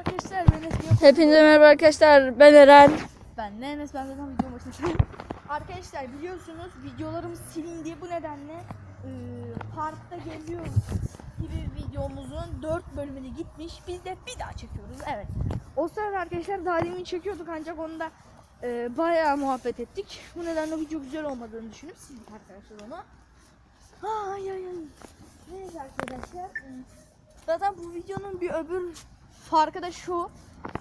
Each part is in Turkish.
arkadaşlar ben Enes. Hepinize merhaba arkadaşlar. Ben Eren. Ben de Enes ben zaten video başındayım. arkadaşlar biliyorsunuz videolarım silindi bu nedenle e, parkta geliyoruz gibi videomuzun 4 bölümünü gitmiş. Biz de bir daha çekiyoruz. Evet. O sırada arkadaşlar daha demin çekiyorduk ancak onda e, bayağı muhabbet ettik. Bu nedenle video güzel olmadığını düşünüp sildik arkadaşlar onu. Ay ay ay. Neyse arkadaşlar. Zaten bu videonun bir öbür farkı da şu.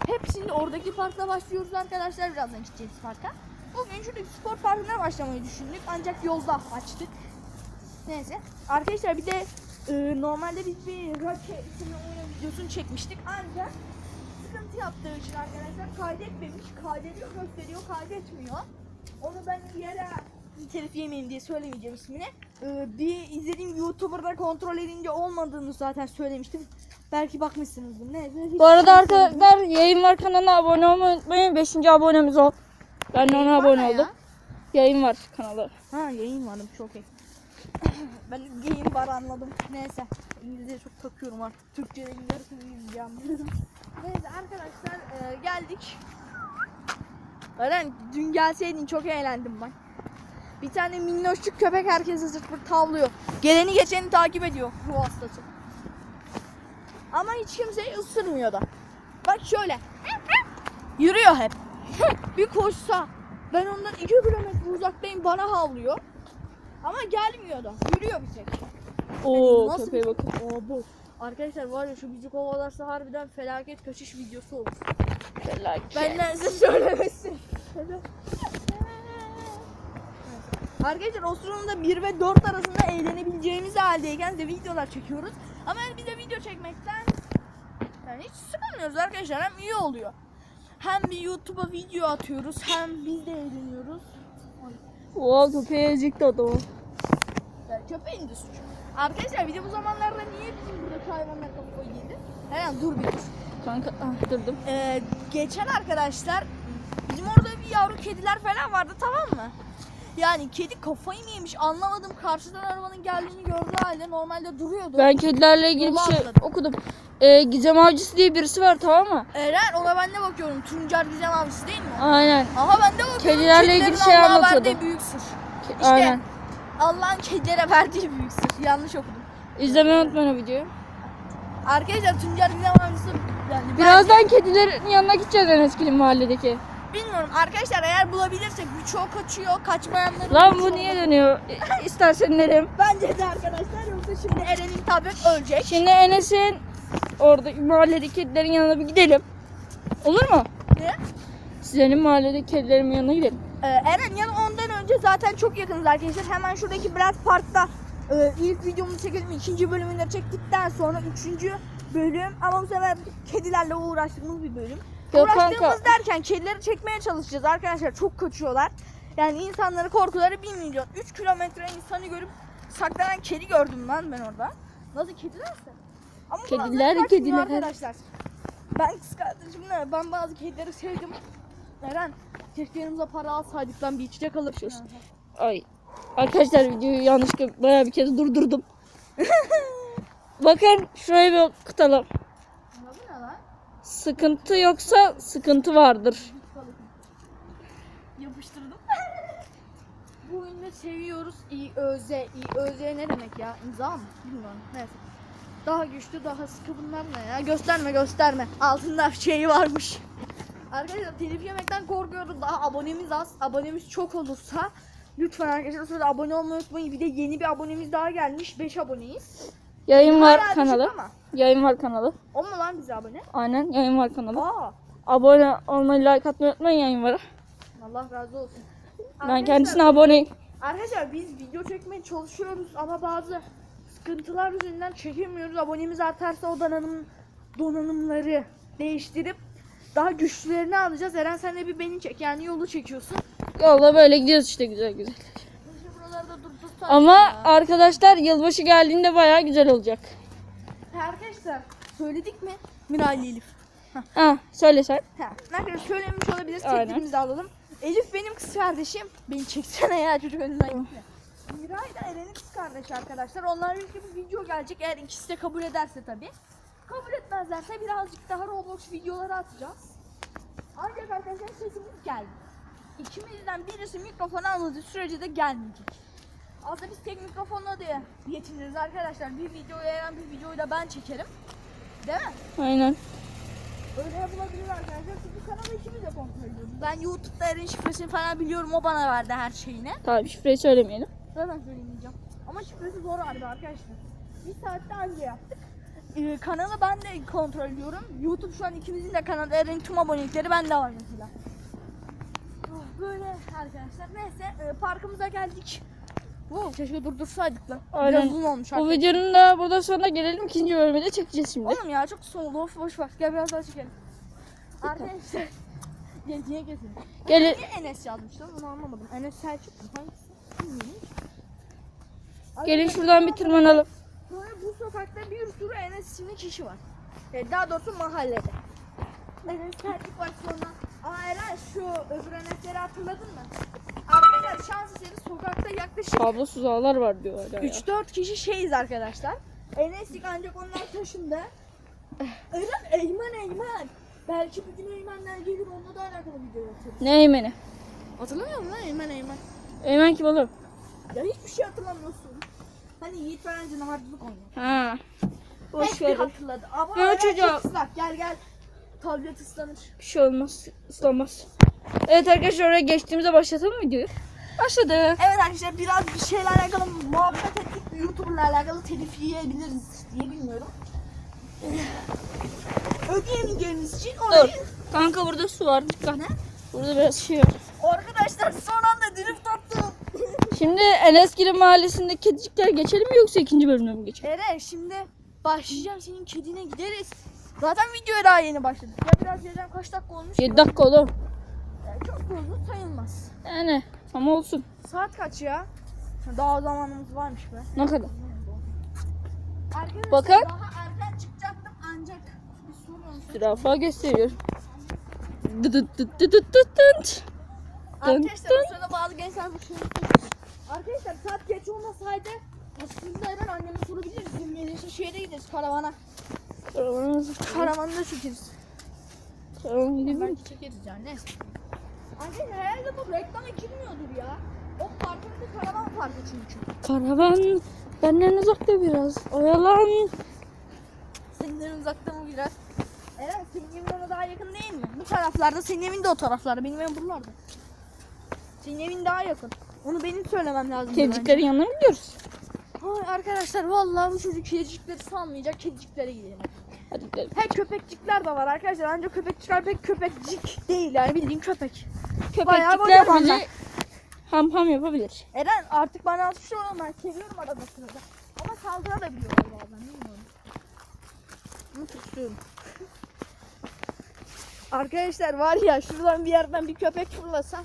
Hepsinde oradaki parkla başlıyoruz arkadaşlar. Birazdan gideceğiz parka. Bugün şuradaki spor parkına başlamayı düşündük. Ancak yolda açtık. Neyse. Arkadaşlar bir de e, normalde biz bir raket oyun videosunu çekmiştik. Ancak sıkıntı yaptığı için arkadaşlar kaydetmemiş. Kaydediyor gösteriyor kaydetmiyor. Onu ben yere telif yemeyeyim diye söylemeyeceğim ismini. Ee, bir izlediğim YouTuber'da kontrol edince olmadığını zaten söylemiştim. Belki bakmışsınızdır. Ne? Bu arada arkadaşlar yayın var kanalına abone olmayı unutmayın. 5. abonemiz ol. Ben de ona abone oldum. Yayın var kanalı. Ha yayın varım çok iyi. ben yayın var anladım. Neyse. İngilizce çok takıyorum artık. Türkçe'de yarısını izleyeceğim. Neyse arkadaşlar e, geldik. Zaten dün gelseydin çok eğlendim ben. Bir tane minnoşçuk köpek herkesi zırt pırt tavlıyor. Geleni geçeni takip ediyor ruh hastası. Ama hiç kimseyi ısırmıyor da. Bak şöyle. Yürüyor hep. bir koşsa. Ben ondan 2 kilometre uzaktayım bana havlıyor. Ama gelmiyor da. Yürüyor bir tek. Oo Nasıl köpeğe bir- bakın. Oo, bu. Arkadaşlar var ya şu bizi kovalarsa harbiden felaket kaçış videosu olur. Felaket. Benden size söylemesin. Arkadaşlar o sırada 1 ve 4 arasında eğlenebileceğimiz haldeyken de videolar çekiyoruz. Ama yani bize video çekmekten yani hiç sıkılmıyoruz arkadaşlar. Hem iyi oluyor. Hem bir YouTube'a video atıyoruz hem biz de eğleniyoruz. Oo köpeğe ezikti adamı. Yani köpeğin de suçu. Arkadaşlar bir de bu zamanlarda niye bizim burada hayvanlar kafayı yedi? Hemen dur bir dur. Kanka ah, durdum. Ee, geçen arkadaşlar bizim orada bir yavru kediler falan vardı tamam mı? Yani kedi kafayı mı yemiş anlamadım. Karşıdan arabanın geldiğini gördüğü halde normalde duruyordu. Ben kedilerle ilgili bir Yola şey atladım. okudum. Ee, Gizem Avcısı diye birisi var tamam mı? Eren ona ben de bakıyorum. Tuncer Gizem abisi değil mi? o? Aynen. Aha ben de bakıyorum. Kedilerle ilgili kedilerin şey Allah'a anlatıyordu. verdiği büyük sır. İşte Aynen. Allah'ın kedilere verdiği büyük sır. Yanlış okudum. İzlemeyi unutmayın o videoyu. Arkadaşlar Tuncer Gizem abisi yani bence- Birazdan kedilerin yanına gideceğiz en eskili mahalledeki. Bilmiyorum arkadaşlar eğer bulabilirsek birçoğu kaçıyor. Kaçmayanların Lan bu birçoğu- niye dönüyor? İ- İstersen inelim. Bence de arkadaşlar yoksa şimdi Eren'in tablet ölecek. Şimdi Enes'in orada mahalledeki kedilerin yanına bir gidelim. Olur mu? Ne? Senin mahalledeki kedilerin yanına gidelim. Ee, Eren ya da ondan önce zaten çok yakınız arkadaşlar. Hemen şuradaki Brad Park'ta e, ilk videomuzu çekelim. ikinci bölümünü de çektikten sonra üçüncü bölüm. Ama bu sefer kedilerle uğraştığımız bir bölüm. Yok Uğraştığımız kanka. derken kedileri çekmeye çalışacağız arkadaşlar. Çok kaçıyorlar. Yani insanları korkuları 1 milyon. 3 kilometre insanı görüp saklanan kedi gördüm ben ben orada. Nasıl kedilerse. Ama Kediler, kediler. Arkadaşlar. Ben kız kardeşimle ben bazı kedileri sevdim. Eren keşke para alsaydık lan bir içecek alıp. Ay. Arkadaşlar videoyu yanlışlıkla bayağı bir kez durdurdum. Bakın şuraya bir okutalım. Sıkıntı yoksa sıkıntı vardır. Yapıştırdım. Bu oyunu seviyoruz. İ öz İ öz ne demek ya? İmza mı? Bilmiyorum. Neyse. Daha güçlü, daha sıkı bunlar ne ya? Gösterme, gösterme. Altında şeyi varmış. Arkadaşlar telif yemekten korkuyoruz. Daha abonemiz az. Abonemiz çok olursa lütfen arkadaşlar şurada abone olmayı unutmayın. Bir de yeni bir abonemiz daha gelmiş. 5 aboneyiz. Yayın var Hala kanalı. Ama. Yayın var kanalı. O mu lan bize abone? Aynen yayın var kanalı. Aa. Abone olmayı, like atmayı unutmayın yayın var. Allah razı olsun. Ben kendisine aboneyim. Arkadaşlar biz video çekmeye çalışıyoruz ama bazı sıkıntılar yüzünden çekemiyoruz. Abonemiz artarsa o donanım donanımları değiştirip daha güçlülerini alacağız. Eren sen de bir beni çek yani yolu çekiyorsun. Yolda böyle gidiyoruz işte güzel güzel. Ama arkadaşlar yılbaşı geldiğinde bayağı güzel olacak. Söyledik mi? Miray Elif. Ha söyle sen. Ha, arkadaşlar söylemiş olabiliriz. Aynen. Alalım. Elif benim kız kardeşim. Beni çeksene ya çocuk önünden gitme. Miray da Eren'in kız kardeşi arkadaşlar. Onlar birlikte bir video gelecek eğer ikisi de kabul ederse tabii. Kabul etmezlerse birazcık daha Roblox videoları atacağız. Ancak arkadaşlar sesimiz geldi. İkimizden birisi mikrofonu almadığı sürece de gelmeyecek. Aslında biz tek mikrofonla diye yetiniriz arkadaşlar. Bir videoyu Eren bir videoyu da ben çekerim. Değil mi? Aynen. Öyle yapılabilir arkadaşlar. Çünkü kanalı ikimiz de kontrol ediyoruz. Ben YouTube'da Eren şifresini falan biliyorum. O bana verdi her şeyini. Tamam şifreyi söylemeyelim. Zaten söylemeyeceğim. Ama şifresi zor harbi arkadaşlar. Bir saatte anca yaptık. Ee, kanalı ben de kontrol ediyorum. YouTube şu an ikimizin de kanalı. Eren'in tüm abonelikleri bende var mesela. Oh, Böyle arkadaşlar. Neyse e, parkımıza geldik. Wow, keşke durdursaydık lan. Aynen. Biraz uzun olmuş Bu arkadaşlar. videonun da burada sonuna gelelim. İkinci bölümü de çekeceğiz şimdi. Oğlum ya çok soğudu. Of boş ver. Gel biraz daha çekelim. Arkadaşlar. Gel niye gezelim? Gelin. Niye Enes yazmış lan onu anlamadım. Enes Selçuk mu? Hangisi? Gelin şuradan bir tırmanalım. Böyle bu sokakta bir sürü Enes isimli kişi var. E, daha doğrusu mahallede. Enes Selçuk var sonra. Aa Eren şu öbür Enes'leri hatırladın mı? Şans eseri sokakta yaklaşık Kablosuz ağlar var diyor hala ya. 3-4 kişi şeyiz arkadaşlar. Enes'lik ancak onlar taşındı. Eren Eymen Eymen. Belki bir gün Eymenler gelir onunla da alakalı video yaparız. Ne Eymen'i? Hatırlamıyor musun lan Eymen Eymen? Eymen kim oğlum? Ya hiçbir şey hatırlamıyorsun. Hani Yiğit Ferencin harcılık oynuyor. Ha. Boş Hep bir ver. hatırladı. Ama çocuğa- çok ıslak. Gel gel. Tablet ıslanır. Bir şey olmaz. Islanmaz. Evet arkadaşlar oraya geçtiğimizde başlatalım videoyu. Başladı. Evet arkadaşlar biraz bir şeyle alakalı muhabbet ettik. YouTuber'la alakalı telif yiyebiliriz diye bilmiyorum. Ödeyemeyeceğimiz için Dur. orayı... Kanka burada su var. Dikkat. Burada biraz şey var. Arkadaşlar son anda drift attım. Şimdi Enesgiri mahallesinde kedicikler geçelim mi yoksa ikinci bölümüne mi geçelim? Eren şimdi başlayacağım senin kedine gideriz. Zaten videoya daha yeni başladık. Ya biraz yerden kaç dakika olmuş? 7 dakika oğlum. Yani çok da uzun sayılmaz. Yani ama olsun. Saat kaç ya? Daha zamanımız varmış be. Ne kadar? Arkadaşlar Bakın. daha erken çıkacaktım ancak bir sorun. Zürafa gösteriyor. Dı dı dı dı dı dı dınt. Arkadaşlar bu sırada bazı gençler bu şeyi Arkadaşlar saat geç olmasaydı aslında hemen anneme sorabiliriz. Bizim gelirse şehre gideriz karavana. Karavan Karavanı da çekeriz. Karavan gidelim? Belki çekeriz yani neyse. Arkadaşlar herhalde bu reklama girmiyordur ya. O parkın bir karavan parkı çünkü. Karavan benden uzakta biraz. Oyalan. Senden uzakta mı biraz? Eren senin evin ona daha yakın değil mi? Bu taraflarda senin evin de o taraflarda. Benim evim buralarda. Senin evin daha yakın. Onu benim söylemem lazım. Kediciklerin yanına mı gidiyoruz? Ay arkadaşlar vallahi bu çocuk kedicikleri salmayacak. Kediciklere gidelim. Hadi gidelim. He köpekcikler de var arkadaşlar. Ancak köpekçikler pek köpekcik değil yani bildiğin köpek. Bayağı Köpekçikler kocamanlar. bizi ham ham yapabilir. Eren artık bana alışmış olalım ben seviyorum arada sırada. Ama saldırabiliyorlar bazen bilmiyorum. Bunu çok istiyorum. Arkadaşlar var ya şuradan bir yerden bir köpek fırlasa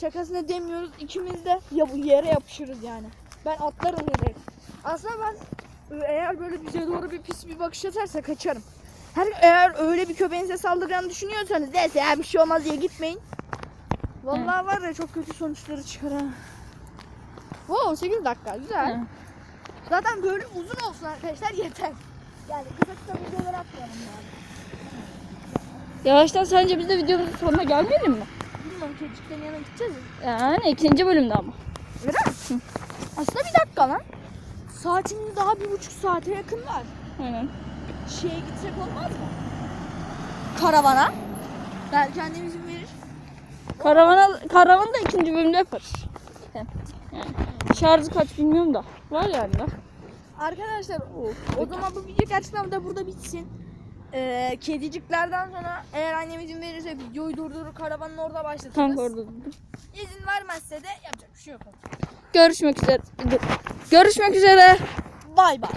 şakasına demiyoruz ikimiz de ya bu yere yapışırız yani. Ben atlarım yere. Aslında ben eğer böyle bize doğru bir pis bir bakış atarsa kaçarım. Her eğer öyle bir köpeğin size saldıracağını düşünüyorsanız neyse ya bir şey olmaz diye gitmeyin. Vallahi var ya çok kötü sonuçları çıkar ha. Wow 8 dakika güzel. Hı. Zaten böyle uzun olsun arkadaşlar yeter. Yani kısa kısa videolar atmayalım yani. Yavaştan sence biz de videomuzun sonuna gelmeyelim mi? Bilmiyorum çocukların yanına gideceğiz ya. Yani ikinci bölümde ama. Öyle mi? Aslında bir dakika lan. Saatimiz daha bir buçuk saate yakın var. Aynen. Şeye gitsek olmaz mı? Karavana. Belki annem izin verir. Karavana, karavanı da ikinci bölümde yaparız. Yani. Şarjı kaç bilmiyorum da. Var yani da. Arkadaşlar o, o zaman bu video gerçekten de burada bitsin. Ee, kediciklerden sonra eğer annem izin verirse videoyu durdurur karavanın orada başlatırız. Kanka orada. İzin vermezse de yapacak bir şey yok. Görüşmek üzere. Görüşmek üzere. Bay bay.